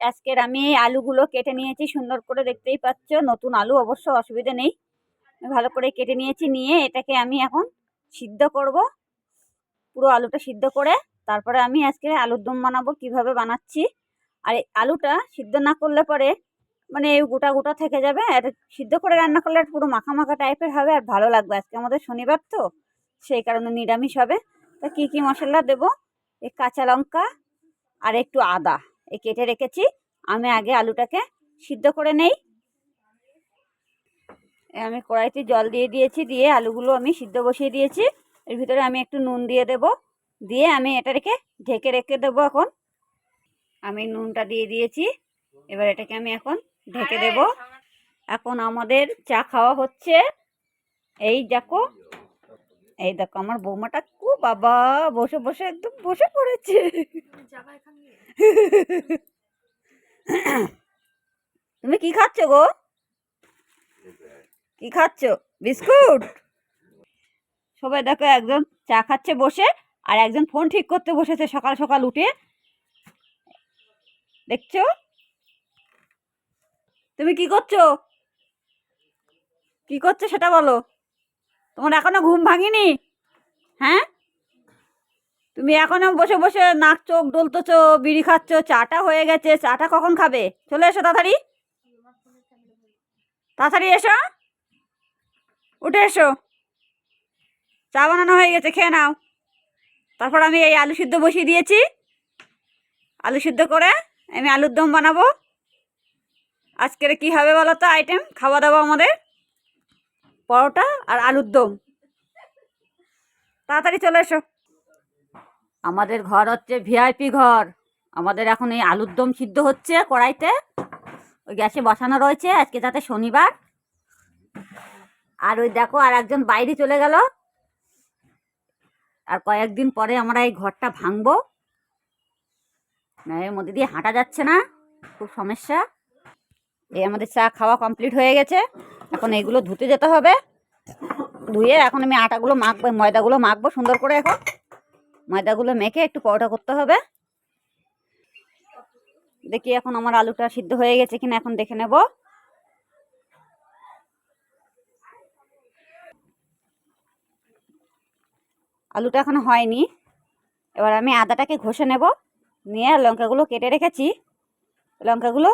আজকের আমি আলুগুলো কেটে নিয়েছি, সুন্দর করে দেখতেই পাচ্ছ, নতুন আলু অবশ্য অসুবিধা নেই। ভালো করে কেটে নিয়েছি, নিয়ে এটাকে আমি এখন সিদ্ধ করব। পুরো আলুটা সিদ্ধ করে তারপরে আমি আজকে আলুর দম বানাবো, কীভাবে বানাচ্ছি। আর আলুটা সিদ্ধ না করলে পরে মানে এই গোটা গোটা থেকে যাবে, আর সিদ্ধ করে রান্না করলে পুরো মাখা মাখা টাইপের হবে, আর ভালো লাগবে। আজকে আমাদের শনিবার তো, সেই কারণে নিরামিষ হবে। তা কী কী মশলা দেবো? এই কাঁচা লঙ্কা আর একটু আদা। এই কেটে রেখেছি। আমি আগে আলুটাকে সিদ্ধ করে নেই। আমি কড়াইতে জল দিয়ে দিয়েছি দিয়ে আলুগুলো আমি সিদ্ধ বসিয়ে দিয়েছি। এর ভিতরে আমি একটু নুন দিয়ে দেব। দিয়ে আমি এটা রেখে ঢেকে রেখে দেবো এখন। আমি নুনটা দিয়ে দিয়েছি। এবার এটাকে আমি এখন ঢেকে দেব। এখন আমাদের চা খাওয়া হচ্ছে। এই দেখো। এই দেখো আমার বৌমাটা খুব বাবা বসে বসে একদম বসে পড়েছে। তুমি কি খাচ্ছ গো? কি খাচ্ছ? বিস্কুট? সবাই দেখো একজন চা খাচ্ছে বসে আর একজন ফোন ঠিক করতে বসেছে সকাল সকাল উঠে। দেখছ? তুমি কি করছ? কি করছ সেটা বলো। তোমার এখনও ঘুম ভাঙিনি? হ্যাঁ? তুমি এখনও বসে বসে নাক, চোখ ডলতেছো বিড়ি খাচ্ছ, চাটা হয়ে গেছে। চাটা কখন খাবে? চলে এসো তাড়াতাড়ি। তাড়াতাড়ি এসো। উঠে এসো। চা বানানো হয়ে গেছে, খেয়ে নাও। তারপর আমি এই আলু সিদ্ধ বসিয়ে দিয়েছি। আলু সিদ্ধ করে আমি আলুর দম বানাবো। আজকের কি হবে বলো তো আইটেম খাওয়া দাওয়া আমাদের। পরোটা আর আলুর দম। তাড়াতাড়ি চলে এসো। আমাদের ঘর হচ্ছে ভিআইপি ঘর। আমাদের এখন এই আলুর দম সিদ্ধ হচ্ছে কড়াইতে। ওই গ্যাসে বসানো রয়েছে আজকে যাতে শনিবার। আর ওই দেখো আর একজন বাইরে চলে গেল। আর কয়েকদিন পরে আমরা এই ঘরটা ভাঙবো। এর মধ্যে দিয়ে হাঁটা যাচ্ছে না। খুব সমস্যা। এই আমাদের চা খাওয়া কমপ্লিট হয়ে গেছে। এখন এগুলো ধুতে যেতে হবে। ধুয়ে এখন আমি আটাগুলো মাখবো, ময়দাগুলো মাখবো সুন্দর করে এখন। ময়দাগুলো মেখে একটু পরোটা করতে হবে। দেখি এখন আমার আলুটা সিদ্ধ হয়ে গেছে কিনা এখন দেখে নেব। আলুটা এখন হয়নি। এবার আমি আদাটাকে ঘষে নেব। নিয়ে লঙ্কাগুলো কেটে রেখেছি। লঙ্কাগুলো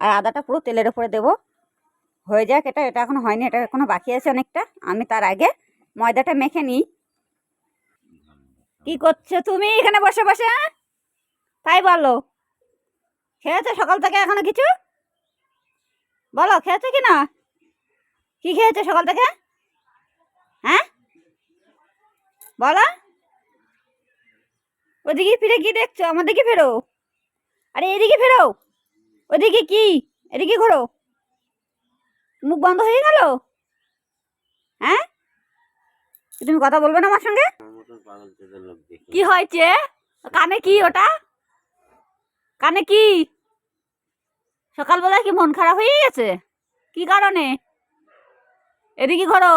আর আদাটা পুরো তেলের ওপরে দেবো। হয়ে যাক, এটা এটা এখনও হয়নি, এটা এখনও বাকি আছে অনেকটা। আমি তার আগে ময়দাটা মেখে নিই। কি করছ তুমি এখানে বসে বসে হ্যাঁ? তাই বলো। খেয়েছো সকাল থেকে এখনও কিছু? বলো, খেয়েছো কি না? কি খেয়েছো সকাল থেকে? হ্যাঁ? বলো। ওদিকে ফিরে কি দেখছ? আমাদেরকে ফেরো। আরে এদিকে ফেরো। ওদিকে কি? এদিকে ঘোরো। মুখ বন্ধ হয়ে গেল? হ্যাঁ? তুমি কথা বলবে না আমার সঙ্গে? কি হয়েছে? কানে কি ওটা? কানে কি? সকালবেলায় কি মন খারাপ হয়ে গেছে? কি কারণে? এদিকে ঘোরো।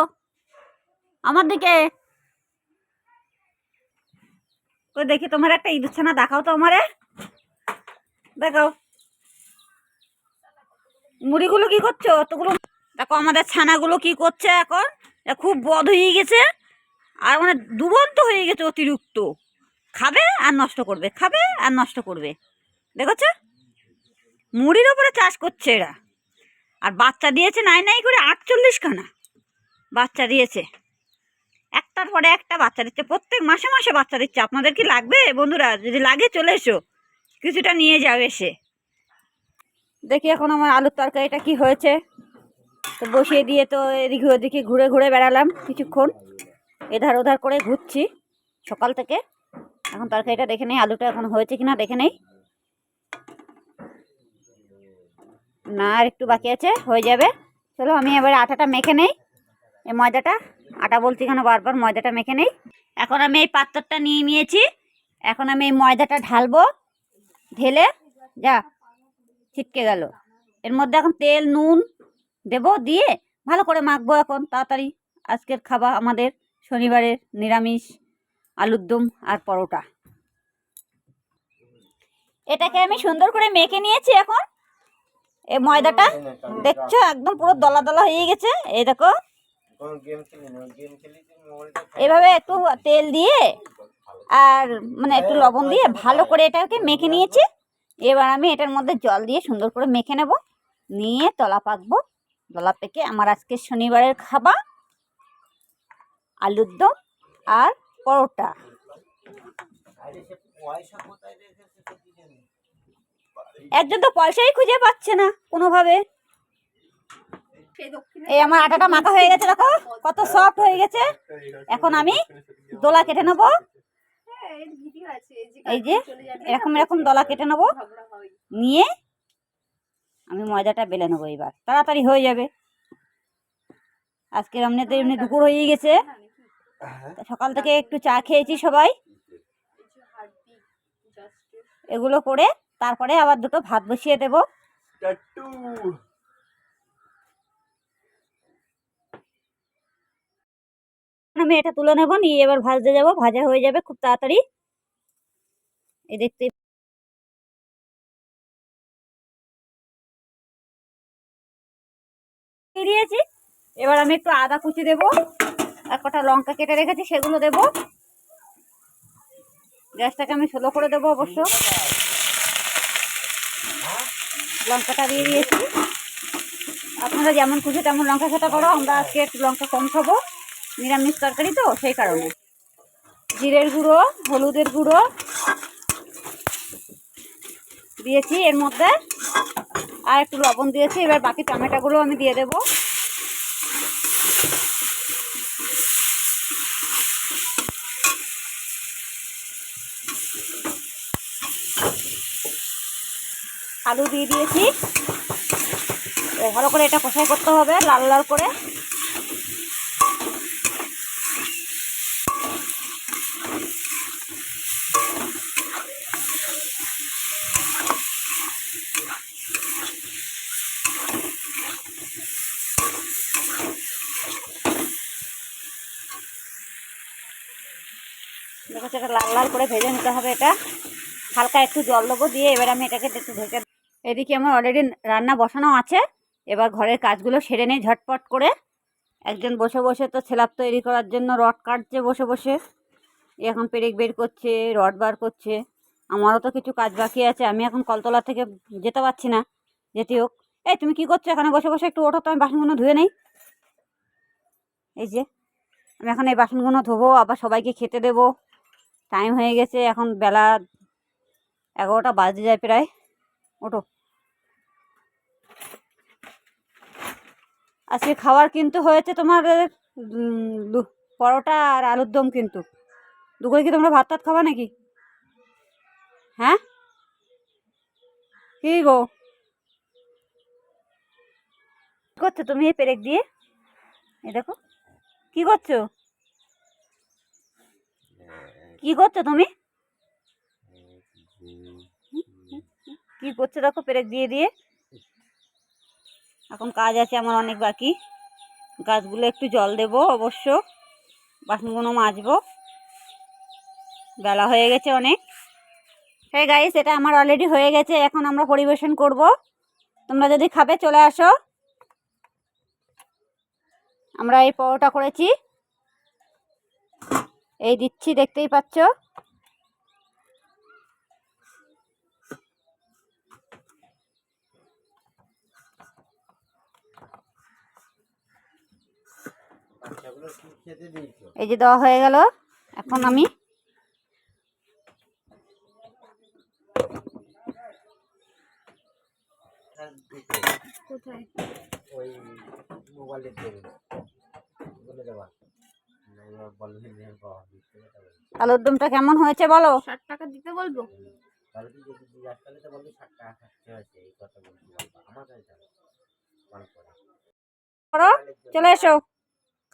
আমার দিকে। ওই দেখি তোমার একটা ইঁদুর ছানা দেখাও তো আমারে। দেখাও। মুড়িগুলো কি করছ? অতগুলো দেখো আমাদের ছানাগুলো কি করছে এখন? খুব বধ হয়ে গেছে। আর মানে দুবন্ত হয়ে গেছে অতিরিক্ত। খাবে আর নষ্ট করবে, খাবে আর নষ্ট করবে। দেখেছ? মুড়ির ওপরে চাষ করছে এরা। আর বাচ্চা দিয়েছে নাই নাই করে আটচল্লিশ খানা। বাচ্চা দিয়েছে। একটার পরে একটা বাচ্চা দিচ্ছে। প্রত্যেক মাসে মাসে বাচ্চা দিচ্ছে। আপনাদের কি লাগবে বন্ধুরা? যদি লাগে চলে এসো। কিছুটা নিয়ে যাও এসে দেখি এখন আমার আলুর তরকারিটা কি হয়েছে। তো বসিয়ে দিয়ে তো এদিকে ওদিকে ঘুরে ঘুরে বেড়ালাম কিছুক্ষণ। এধার ওধার করে ঘুরছি সকাল থেকে। এখন তরকারিটা দেখে নেই, আলুটা এখন হয়েছে কিনা দেখে নেই। না, আর একটু বাকি আছে, হয়ে যাবে। চলো, আমি এবার আটাটা মেখে নেই, এই ময়দাটা। আটা বলছি কেন, বারবার ময়দাটা মেখে নেই। এখন আমি এই পাত্রটা নিয়ে নিয়েছি। এখন আমি এই ময়দাটা ঢালবো, ঢেলে, যা, ছিটকে গেল। এর মধ্যে এখন তেল, নুন দেবো, দিয়ে ভালো করে মাখবো এখন। তাড়াতাড়ি আজকের খাবার আমাদের শনিবারের নিরামিষ, আলুর দম আর পরোটা। এটাকে আমি সুন্দর করে মেখে নিয়েছি এখন। এই ময়দাটা দেখছ? একদম পুরো দলা দলা হয়ে গেছে। এই দেখো। এভাবে একটু তেল দিয়ে আর মানে একটু লবণ দিয়ে ভালো করে এটাকে মেখে নিয়েছি। এবার আমি এটার মধ্যে জল দিয়ে সুন্দর করে মেখে নেব। নিয়ে তলা পাকবো। তলা পেকে আমার আজকে শনিবারের খাবার, আলুর দম আর পরোটা। একজন তো পয়সাই খুঁজে পাচ্ছে না কোনোভাবে। এই আমার আটাটা মাখা হয়ে গেছে দেখো, কত সফট হয়ে গেছে। এখন আমি দোলা কেটে নেব। এই যে, এরকম এরকম দলা কেটে নেব। নিয়ে আমি ময়দাটা বেলে নেব এবার। তাড়াতাড়ি হয়ে যাবে। আজকে এমনিতে এমনি দুপুর হয়ে গেছে। সকাল থেকে একটু চা খেয়েছি সবাই। এগুলো করে তারপরে আবার দুটো ভাত বসিয়ে দেবো। আমি এটা তুলে নেব নিয়ে এবার ভাজতে যাব। ভাজা হয়ে যাবে খুব তাড়াতাড়ি। এই দেখতে দিয়েছি এবার আমি একটু আদা কুচি দেবো। আর কটা লঙ্কা কেটে রেখেছি, সেগুলো দেবো। গ্যাসটাকে আমি স্লো করে দেবো অবশ্য। লঙ্কাটা দিয়ে দিয়েছি। আপনারা যেমন খুশি তেমন লঙ্কা খেতে পারো। আমরা আজকে একটু লঙ্কা কম খাব। নিরামিষ তরকারি তো, সেই কারণে। জিরের গুঁড়ো, হলুদের গুঁড়ো দিয়েছি এর মধ্যে। আর একটু লবণ দিয়েছি, এবার বাকি টমেটোগুলো আমি দিয়ে দেব। আলু দিয়ে দিয়েছি। ভালো করে এটা কষাই করতে হবে লাল লাল করে। সেটা লাল লাল করে ভেজে নিতে হবে এটা। হালকা একটু জল দেবো দিয়ে এবার আমি এটাকে একটু ঢেকে এদিকে আমার অলরেডি রান্না বসানো আছে। এবার ঘরের কাজগুলো সেরে নেই ঝটপট করে। একজন বসে বসে তো ছেলাপ তৈরি করার জন্য রড কাটছে বসে বসে। এখন পেরেক বের করছে, রড বার করছে। আমারও তো কিছু কাজ বাকি আছে। আমি এখন কলতলা থেকে যেতে পারছি না। যেতে হোক। এই তুমি কি করছ? এখানে বসে বসে একটু ওঠো, তো আমি বাসনগুলো ধুয়ে নেই। এই যে, আমি এখন এই বাসনগুলো ধোবো, আবার সবাইকে খেতে দেবো। টাইম হয়ে গেছে, এখন বেলা এগারোটা বাজে যায় প্রায়। ওঠো। আজকে খাবার কিন্তু হয়েছে তোমার পরোটা আর আলুর দম কিন্তু। দুপুরে কি তোমরা ভাত টাত খাবা নাকি? হ্যাঁ? কি গো? করছ তুমি এই পেরেক দিয়ে? এই দেখো। কি করছ? কি করছ তুমি? কি করছ দেখো পেরেক দিয়ে দিয়ে। এখন কাজ আছে আমার অনেক বাকি। গাছগুলো একটু জল দেব অবশ্য। বাসনগুলো মাজবো। বেলা হয়ে গেছে অনেক। হ্যাঁ গাইস এটা আমার অলরেডি হয়ে গেছে। এখন আমরা পরিবেশন করব। তোমরা যদি খাবে চলে আসো। আমরা এই পরোটা করেছি। এই দিচ্ছি দেখতেই পাচ্ছ? এই যে দেওয়া হয়ে গেল এখন আমি কোথায়? ওই মোবাইলে দেবে বলে দেবা আলুর দমটা কেমন হয়েছে বলো? ষাট টাকা দিতে বলব? চলে এসো।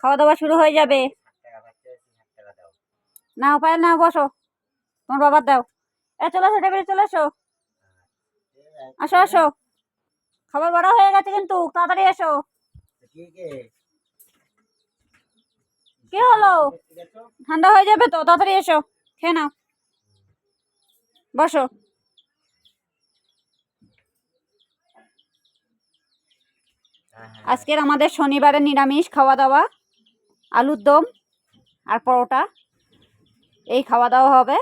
খাওয়া দাওয়া শুরু হয়ে যাবে। না উপায় না বসো। তোমার বাবার দাও। এ চলে এসো টেবিলে চলে এসো। আসো আসো। খাবার বড় হয়ে গেছে কিন্তু তাড়াতাড়ি এসো। কি হলো? ঠান্ডা হয়ে যাবে তো, তাড়াতাড়ি এসো, খেয়ে নাও। বসো। আজকের আমাদের শনিবারে নিরামিষ খাওয়া দাওয়া আলুর দম আর পরোটা। এই খাওয়া দাওয়া হবে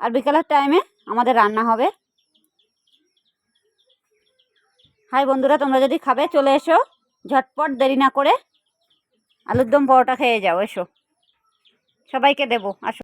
আর বিকালের টাইমে আমাদের রান্না হবে। হাই বন্ধুরা, তোমরা যদি খাবে, চলে এসো। ঝটপট দেরি না করে আলুর দম পরোটা খেয়ে যাও এসো। সবাইকে দেবো আসো।